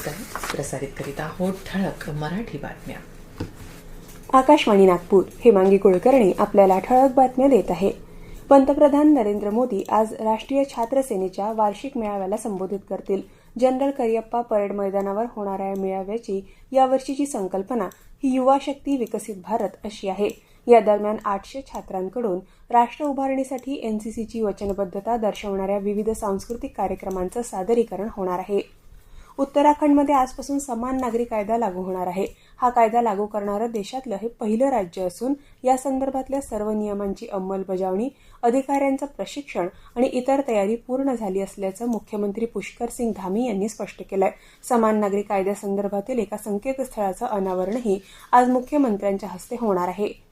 होत आहे प्रसारित करीत आहोत ठळक मराठी बातम्या. आकाशवाणी नागपूर हेमांगी कुलकर्णी आपल्याला ठळक बातम्या देत आहे. पंतप्रधान नरेंद्र मोदी आज राष्ट्रीय छात्र सेनेच्या वार्षिक मेळाव्याला संबोधित करतील. जनरल करियप्पा परेड मैदानावर होणाऱ्या या मेळाव्याची यावर्षीची संकल्पना ही युवा शक्ती विकसित भारत अशी आहे. या दरम्यान आठशे छात्रांकडून राष्ट्र उभारणीसाठी एनसीसीची वचनबद्धता दर्शवणाऱ्या विविध सांस्कृतिक कार्यक्रमांचं सादरीकरण होणार आहे. उत्तराखंडमध्ये आजपासून समान नागरी कायदा लागू होणार आहे. हा कायदा लागू करणारं देशातलं हे पहिलं राज्य असून या संदर्भातल्या सर्व नियमांची अंमलबजावणी अधिकाऱ्यांचं प्रशिक्षण आणि इतर तयारी पूर्ण झाली असल्याचं मुख्यमंत्री पुष्कर सिंग धामी यांनी स्पष्ट केलंय. समान नागरी कायद्यासंदर्भातील एका संकेतस्थळाचं अनावरणही आज मुख्यमंत्र्यांच्या हस्ते होणार आहे.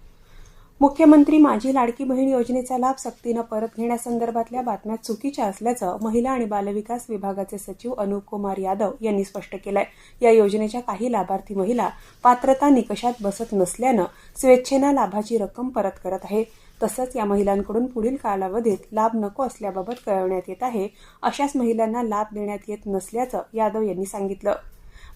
मुख्यमंत्री माझी लाडकी बहीण योजनेचा लाभ सक्तीनं परत घेण्यासंदर्भातल्या बातम्या चुकीच्या असल्याचं महिला आणि बालविकास विभागाचे सचिव अनुप कुमार यादव यांनी स्पष्ट केलंय. या योजनेच्या काही लाभार्थी महिला पात्रता निकषात बसत नसल्यानं स्वेच्छेनं लाभाची रक्कम परत करत आहे. तसंच या महिलांकडून पुढील कालावधीत लाभ नको असल्याबाबत कळवण्यात येत आहे. अशाच महिलांना लाभ देण्यात येत नसल्याचं यादव यांनी सांगितलं.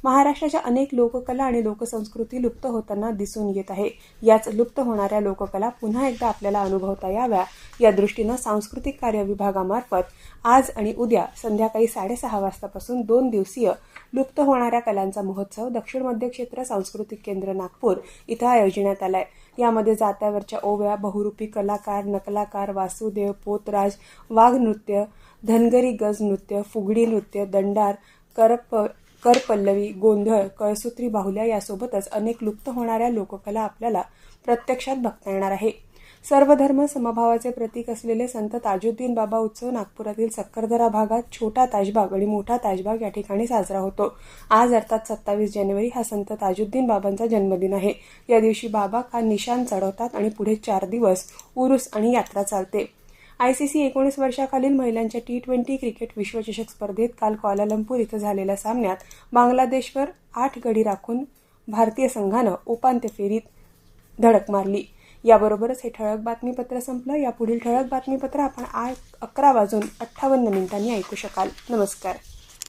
महाराष्ट्राच्या अनेक लोककला आणि लोकसंस्कृती लुप्त होताना दिसून येत आहे. याच लुप्त होणाऱ्या लोककला पुन्हा एकदा आपल्याला अनुभवता याव्या या दृष्टीनं सांस्कृतिक कार्य विभागामार्फत आज आणि उद्या संध्याकाळी साडेसहा वाजतापासून दोन दिवसीय लुप्त होणाऱ्या कलांचा महोत्सव दक्षिण मध्य क्षेत्र सांस्कृतिक केंद्र नागपूर इथं आयोजण्यात आलाय. यामध्ये जात्यावरच्या ओव्या बहुरूपी कलाकार नकलाकार वासुदेव पोतराज वाघ नृत्य धनगरी गज नृत्य फुगडी नृत्य दंडार करप करपल्लवी गोंधळ कळसूत्री बाहुल्या यासोबतच अनेक लुप्त होणाऱ्या लोककला आपल्याला प्रत्यक्षात बघता येणार आहे. सर्व धर्म समभावाचे प्रतीक असलेले संत ताजुद्दीन बाबा उत्सव नागपुरातील सक्करदरा भागात छोटा ताजबाग आणि मोठा ताजबाग या ठिकाणी साजरा होतो. आज अर्थात सत्तावीस जानेवारी हा संत ताजुद्दीन बाबांचा जन्मदिन आहे. या दिवशी बाबा हा निशान चढवतात आणि पुढे चार दिवस उरुस आणि यात्रा चालते. आयसीसी एकोणीस वर्षाखालील महिलांच्या टी ट्वेंटी क्रिकेट विश्वचषक स्पर्धेत काल क्वालालंपूर इथं झालेल्या सामन्यात बांगलादेशवर आठ गडी राखून भारतीय संघानं उपांत्य फेरीत धडक मारली. याबरोबरच हे ठळक बातमीपत्र संपलं. या पुढील ठळक बातमीपत्र आपण आठ अकरा वाजून अठ्ठावन्न मिनिटांनी ऐकू शकाल. नमस्कार.